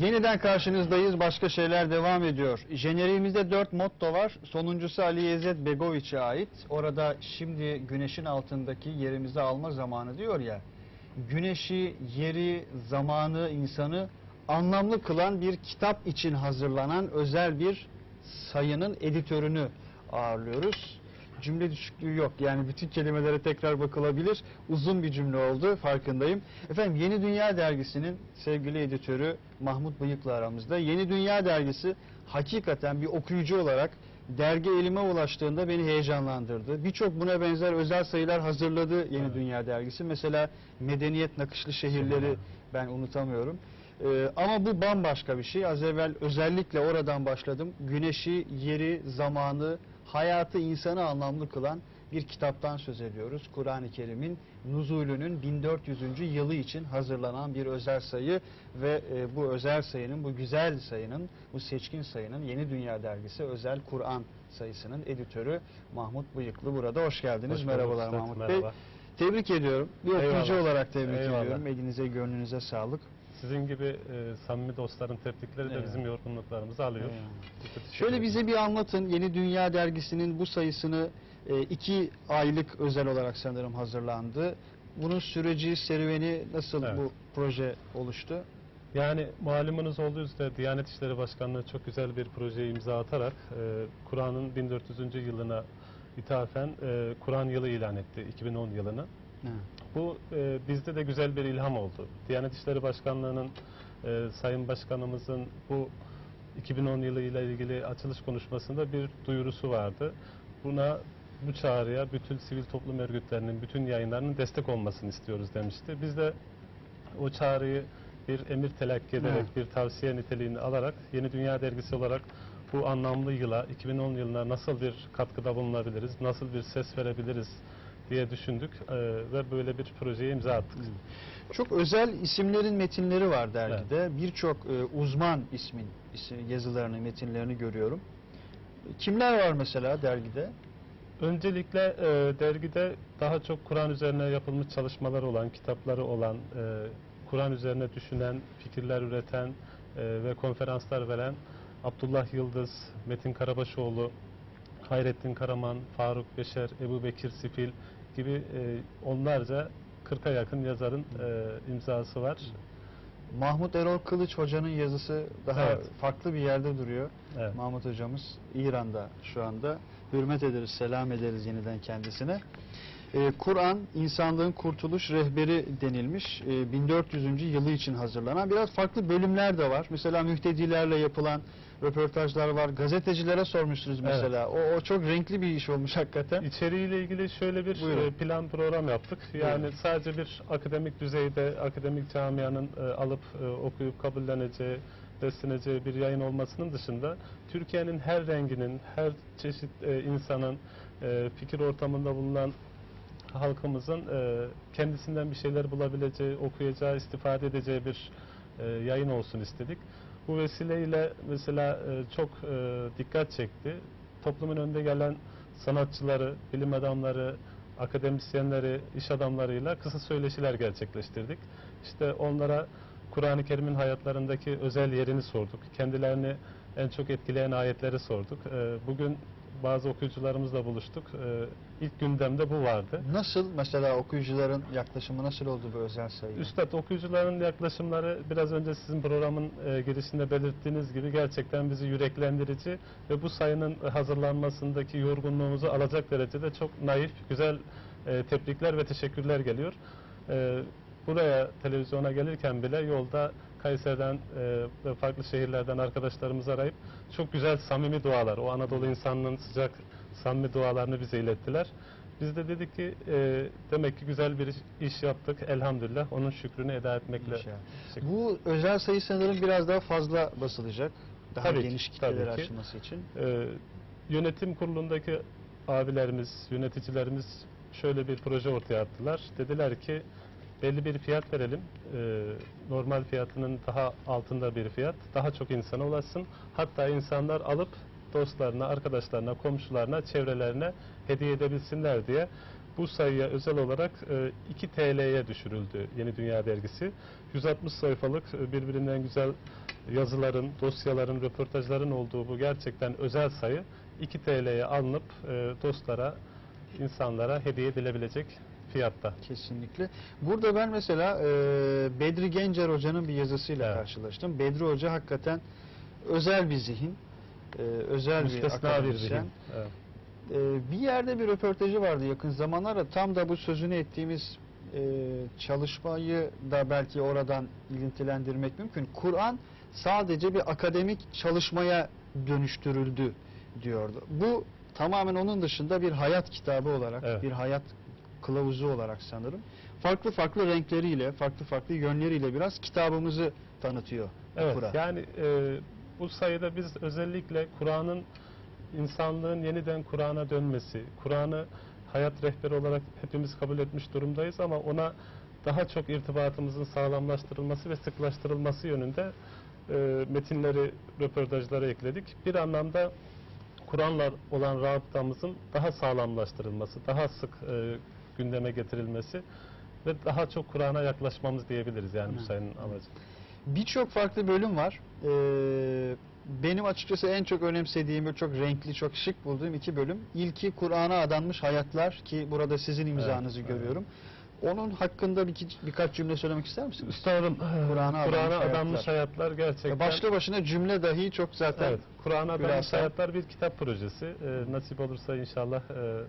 Yeniden karşınızdayız. Başka şeyler devam ediyor. Jeneriğimizde dört motto var. Sonuncusu Ali Yezet Begoviç'e ait. Orada şimdi güneşin altındaki yerimizi alma zamanı diyor ya. Güneşi, yeri, zamanı, insanı anlamlı kılan bir kitap için hazırlanan özel bir sayının editörünü ağırlıyoruz. Cümle düşüklüğü yok. Yani bütün kelimelere tekrar bakılabilir. Uzun bir cümle oldu farkındayım. Efendim Yeni Dünya Dergisi'nin sevgili editörü Mahmut Bıyık'la aramızda. Yeni Dünya Dergisi hakikaten bir okuyucu olarak dergi elime ulaştığında beni heyecanlandırdı. Birçok buna benzer özel sayılar hazırladı Yeni Evet. Dünya Dergisi. Mesela Medeniyet Nakışlı Şehirleri ben unutamıyorum. Ee, ama bu bambaşka bir şey. Az evvel özellikle oradan başladım. Güneşi, yeri, zamanı, hayatı, insanı anlamlı kılan bir kitaptan söz ediyoruz. Kur'an-ı Kerim'in nuzulünün 1400. yılı için hazırlanan bir özel sayı ve e, bu özel sayının, bu güzel sayının, bu seçkin sayının Yeni Dünya Dergisi özel Kur'an sayısının editörü Mahmut Bıyıklı burada. Hoş geldiniz. Hoş Merhabalar Mahmut Bey. merhaba. Tebrik ediyorum. Bir okuyucu Eyvallah. olarak tebrik Eyvallah. ediyorum. Elinize, gönlünüze sağlık. Sizin gibi e, samimi dostların tebrikleri de Evet. bizim yorgunluklarımızı alıyor. Biz de teşekkür Şöyle ederiz. bize bir anlatın. Yeni Dünya Dergisi'nin bu sayısını e, iki aylık özel olarak sanırım hazırlandı. Bunun süreci, serüveni nasıl Evet. bu proje oluştu? Yani malumunuz olduğu üzere Diyanet İşleri Başkanlığı çok güzel bir projeye imza atarak e, Kur'an'ın 1400. yılına ithafen e, Kur'an yılı ilan etti 2010 yılını. Ha. Bu e, bizde de güzel bir ilham oldu. Diyanet İşleri Başkanlığı'nın e, Sayın Başkanımızın bu 2010 yılı ile ilgili açılış konuşmasında bir duyurusu vardı. Buna bu çağrıya bütün sivil toplum örgütlerinin, bütün yayınlarının destek olmasını istiyoruz demişti. Biz de o çağrıyı bir emir telakki ederek, Evet. bir tavsiye niteliğini alarak Yeni Dünya Dergisi olarak bu anlamlı yıla, 2010 yılına nasıl bir katkıda bulunabiliriz, nasıl bir ses verebiliriz diye düşündük e, ve böyle bir projeye imza attık. Çok özel isimlerin metinleri var dergide. Birçok e, uzman ismin isim, yazılarını, metinlerini görüyorum. Kimler var mesela dergide? Öncelikle e, dergide daha çok Kur'an üzerine yapılmış çalışmaları olan, kitapları olan, e, Kur'an üzerine düşünen, fikirler üreten e, ve konferanslar veren Abdullah Yıldız, Metin Karabaşoğlu, Hayrettin Karaman, Faruk Beşer, Ebu Bekir Sifil gibi e, onlarca 40'a yakın yazarın e, imzası var. Mahmut Erol Kılıç hocanın yazısı daha Evet. farklı bir yerde duruyor. Evet. Mahmut hocamız İran'da şu anda. Hürmet ederiz, selam ederiz yeniden kendisine. Ee, Kur'an insanlığın kurtuluş rehberi denilmiş. Ee, 1400. yılı için hazırlanan biraz farklı bölümler de var. Mesela mühtedilerle yapılan röportajlar var. Gazetecilere sormuşsunuz Evet. mesela. O, o çok renkli bir iş olmuş hakikaten. İçeriğiyle ilgili şöyle bir Buyurun. e, plan program yaptık. Yani Buyurun. sadece bir akademik düzeyde akademik camianın e, alıp e, okuyup kabulleneceği, besleneceği bir yayın olmasının dışında Türkiye'nin her renginin, her çeşit e, insanın e, fikir ortamında bulunan halkımızın e, kendisinden bir şeyler bulabileceği, okuyacağı, istifade edeceği bir e, yayın olsun istedik. Bu vesileyle mesela e, çok e, dikkat çekti. Toplumun önde gelen sanatçıları, bilim adamları, akademisyenleri, iş adamlarıyla kısa söyleşiler gerçekleştirdik. İşte onlara Kur'an-ı Kerim'in hayatlarındaki özel yerini sorduk. Kendilerini en çok etkileyen ayetleri sorduk. E, Bugün bazı okuyucularımızla buluştuk. E, İlk gündemde bu vardı. Nasıl mesela okuyucuların yaklaşımı nasıl oldu bu özel sayıya? Üstad okuyucuların yaklaşımları biraz önce sizin programın e, girişinde belirttiğiniz gibi gerçekten bizi yüreklendirici ve bu sayının hazırlanmasındaki yorgunluğumuzu alacak derecede çok naif, güzel e, tebrikler ve teşekkürler geliyor. E, buraya televizyona gelirken bile yolda Kayseri'den e, ve farklı şehirlerden arkadaşlarımızı arayıp çok güzel samimi dualar, o Anadolu insanının sıcak samimi dualarını bize ilettiler. Biz de dedik ki e, demek ki güzel bir iş, iş yaptık elhamdülillah. Onun şükrünü eda etmekle. İnşallah. Bu özel sayı sanırım biraz daha fazla basılacak. Daha Tabii geniş kitlelere açılması için. E, yönetim kurulundaki abilerimiz, yöneticilerimiz şöyle bir proje ortaya attılar. Dediler ki belli bir fiyat verelim. E, normal fiyatının daha altında bir fiyat. Daha çok insana ulaşsın. Hatta insanlar alıp dostlarına, arkadaşlarına, komşularına, çevrelerine hediye edebilsinler diye bu sayıya özel olarak e, 2 TL'ye düşürüldü Yeni Dünya Dergisi. 160 sayfalık e, birbirinden güzel yazıların, dosyaların, röportajların olduğu bu gerçekten özel sayı 2 TL'ye alınıp e, dostlara, insanlara hediye edilebilecek fiyatta. Kesinlikle. Burada ben mesela e, Bedri Gencer Hoca'nın bir yazısıyla Evet. karşılaştım. Bedri Hoca hakikaten özel bir zihin, e, özel bir Müstesna bir akademisyen. zihin. Evet. E, bir yerde bir röportajı vardı yakın zamanlarda. Tam da bu sözünü ettiğimiz e, çalışmayı da belki oradan ilintilendirmek mümkün. Kur'an sadece bir akademik çalışmaya dönüştürüldü diyordu. Bu tamamen onun dışında bir hayat kitabı olarak, Evet. bir hayat kılavuzu olarak sanırım. Farklı farklı renkleriyle, farklı farklı yönleriyle biraz kitabımızı tanıtıyor Evet, Kur'an. yani e, bu sayıda biz özellikle Kur'an'ın insanlığın yeniden Kur'an'a dönmesi, Kur'an'ı hayat rehberi olarak hepimiz kabul etmiş durumdayız ama ona daha çok irtibatımızın sağlamlaştırılması ve sıklaştırılması yönünde e, metinleri, röportajlara ekledik. Bir anlamda Kur'an'la olan rabıtamızın daha sağlamlaştırılması, daha sık e, gündeme getirilmesi ve daha çok Kur'an'a yaklaşmamız diyebiliriz yani bu Evet. sayının amacı. Birçok farklı bölüm var. Ee, benim açıkçası en çok önemsediğim, çok renkli, çok şık bulduğum iki bölüm. İlki Kur'an'a adanmış hayatlar ki burada sizin imzanızı Evet, görüyorum. Onun hakkında bir, birkaç cümle söylemek ister misiniz? Üstadım, Kur'an'a Kur'an'a adanmış adanmış, hayatlar. hayatlar gerçekten... Başlı başına cümle dahi çok zaten Evet, Kur'an'a adanmış hayatlar bir kitap projesi. Ee, nasip olursa inşallah e,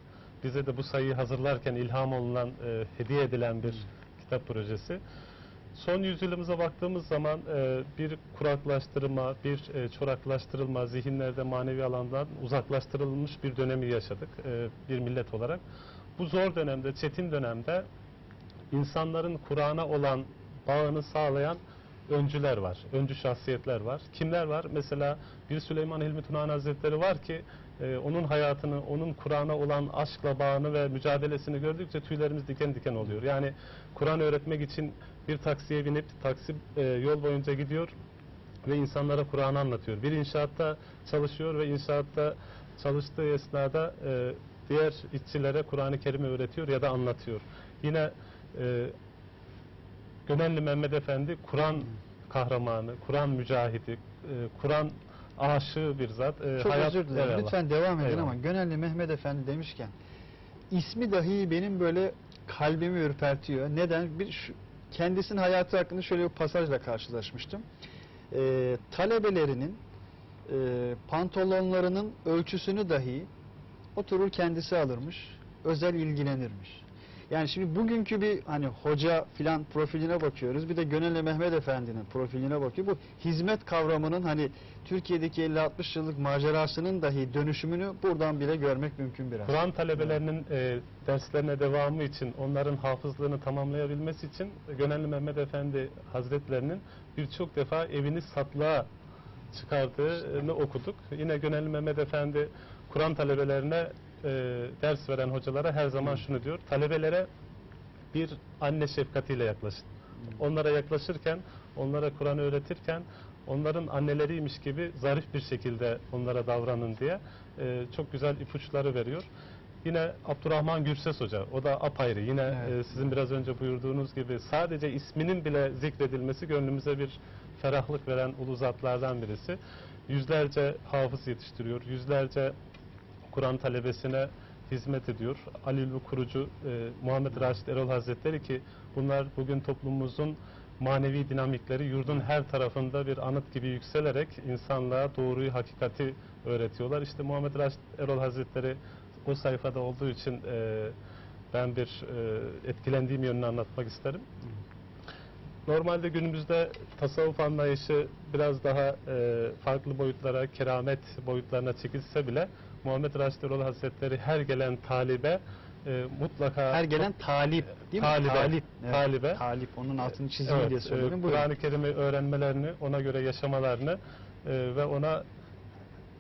bize de bu sayıyı hazırlarken ilham olunan, e, hediye edilen bir kitap projesi. Son yüzyılımıza baktığımız zaman e, bir kuraklaştırma, bir e, çoraklaştırılma, zihinlerde manevi alandan uzaklaştırılmış bir dönemi yaşadık e, bir millet olarak. Bu zor dönemde, çetin dönemde insanların Kur'an'a olan bağını sağlayan öncüler var, öncü şahsiyetler var. Kimler var? Mesela bir Süleyman Hilmi Tunahan Hazretleri var ki e, onun hayatını, onun Kur'an'a olan aşkla bağını ve mücadelesini gördükçe tüylerimiz diken diken oluyor. Yani Kur'an öğretmek için bir taksiye binip taksi e, yol boyunca gidiyor ve insanlara Kur'an'ı anlatıyor. Bir inşaatta çalışıyor ve inşaatta çalıştığı esnada e, diğer işçilere Kur'an-ı Kerim'i öğretiyor ya da anlatıyor. Yine e, Gönenli Mehmet Efendi Kur'an kahramanı, Kur'an mücahidi, e, Kur'an aşığı bir zat. E, çok hayat- özür dilerim. Eyvallah. Lütfen devam edin Eyvallah. ama Gönelli Mehmet Efendi demişken ismi dahi benim böyle kalbimi ürpertiyor. Neden? Bir şu, kendisinin hayatı hakkında şöyle bir pasajla karşılaşmıştım. Ee, talebelerinin e, pantolonlarının ölçüsünü dahi oturur kendisi alırmış. Özel ilgilenirmiş. Yani şimdi bugünkü bir hani hoca filan profiline bakıyoruz. Bir de Gönenli Mehmet Efendi'nin profiline bakıyor. Bu hizmet kavramının hani Türkiye'deki 50-60 yıllık macerasının dahi dönüşümünü buradan bile görmek mümkün biraz. Kur'an talebelerinin e, derslerine devamı için, onların hafızlığını tamamlayabilmesi için Gönenli Mehmet Efendi Hazretlerinin birçok defa evini satlığa çıkardığını okuduk. Yine Gönenli Mehmet Efendi Kur'an talebelerine e, ders veren hocalara her zaman şunu diyor. Talebelere bir anne şefkatiyle yaklaşın. Onlara yaklaşırken, onlara Kur'an öğretirken onların anneleriymiş gibi zarif bir şekilde onlara davranın diye e, çok güzel ipuçları veriyor. Yine Abdurrahman Gürses Hoca, o da apayrı. Yine Evet. e, sizin biraz önce buyurduğunuz gibi sadece isminin bile zikredilmesi gönlümüze bir ferahlık veren ulu zatlardan birisi. Yüzlerce hafız yetiştiriyor, yüzlerce Kur'an talebesine hizmet ediyor. Ali Ülvi kurucu e, Muhammed Raşit Erol Hazretleri ki bunlar bugün toplumumuzun manevi dinamikleri yurdun her tarafında bir anıt gibi yükselerek insanlığa doğruyu, hakikati öğretiyorlar. İşte Muhammed Raşit Erol Hazretleri o sayfada olduğu için e, ben bir e, etkilendiğim yönünü anlatmak isterim. Normalde günümüzde tasavvuf anlayışı biraz daha e, farklı boyutlara, keramet boyutlarına çekilse bile Muhammed Raşid Erol Hazretleri her gelen talibe e, mutlaka Her gelen talip değil mi? Talibe, Talip. Evet, talibe. Talip. Onun altını çizeyim Evet, diye e, söylüyorum. Buyurun. Kur'an-ı Kerim'i öğrenmelerini, ona göre yaşamalarını e, ve ona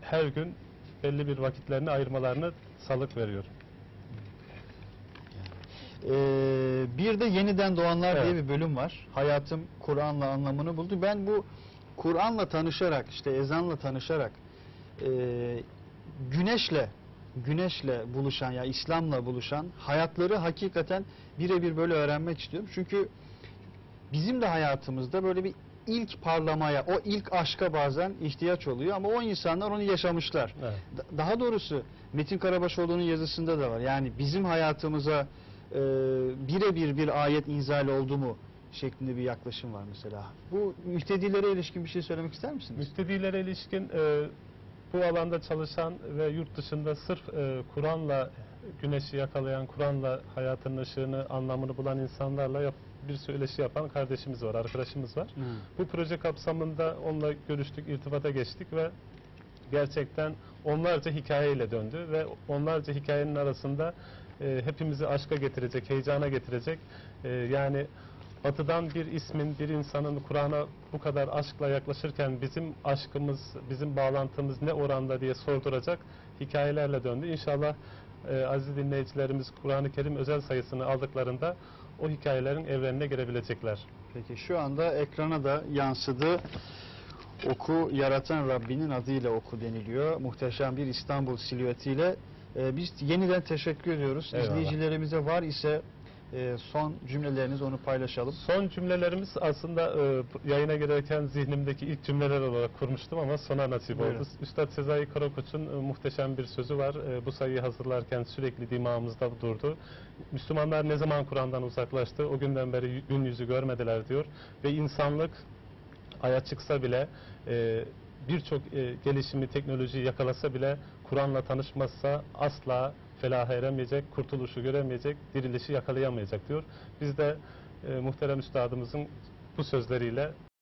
her gün belli bir vakitlerini ayırmalarını salık veriyor. Ee, bir de yeniden doğanlar diye Evet. bir bölüm var. Hayatım Kur'an'la anlamını buldu. Ben bu Kur'an'la tanışarak, işte ezanla tanışarak, e, güneşle güneşle buluşan ya İslam'la buluşan hayatları hakikaten birebir böyle öğrenmek istiyorum. Çünkü bizim de hayatımızda böyle bir ilk parlamaya, o ilk aşka bazen ihtiyaç oluyor ama o insanlar onu yaşamışlar. Evet. Da- Daha doğrusu Metin Karabaşoğlu'nun yazısında da var. Yani bizim hayatımıza e, birebir bir ayet inzal oldu mu şeklinde bir yaklaşım var mesela. Bu müftedilere ilişkin bir şey söylemek ister misiniz? Müftedilere ilişkin e, bu alanda çalışan ve yurt dışında sırf e, Kur'an'la güneşi yakalayan, Kur'an'la hayatın ışığını, anlamını bulan insanlarla yap- bir söyleşi yapan kardeşimiz var, arkadaşımız var. Hı. Bu proje kapsamında onunla görüştük, irtibata geçtik ve gerçekten onlarca hikayeyle döndü ve onlarca hikayenin arasında e, hepimizi aşka getirecek, heyecana getirecek e, yani batıdan bir ismin, bir insanın Kur'an'a bu kadar aşkla yaklaşırken bizim aşkımız, bizim bağlantımız ne oranda diye sorduracak hikayelerle döndü. İnşallah e, aziz dinleyicilerimiz Kur'an-ı Kerim özel sayısını aldıklarında o hikayelerin evrenine girebilecekler. Peki şu anda ekrana da yansıdı. Oku yaratan Rabbinin adıyla oku deniliyor. Muhteşem bir İstanbul silüetiyle. Ee, biz yeniden teşekkür ediyoruz. Eyvallah. İzleyicilerimize var ise e, son cümleleriniz onu paylaşalım. Son cümlelerimiz aslında e, yayına girerken zihnimdeki ilk cümleler olarak kurmuştum ama sona nasip Buyurun. oldu. Üstad Sezai Karakoç'un e, muhteşem bir sözü var. E, bu sayıyı hazırlarken sürekli dimağımızda durdu. Müslümanlar ne zaman Kur'an'dan uzaklaştı o günden beri gün yüzü görmediler diyor. Ve insanlık aya çıksa bile e, birçok e, gelişimi, teknolojiyi yakalasa bile Kur'an'la tanışmazsa asla felaha eremeyecek, kurtuluşu göremeyecek, dirilişi yakalayamayacak diyor. Biz de e, muhterem üstadımızın bu sözleriyle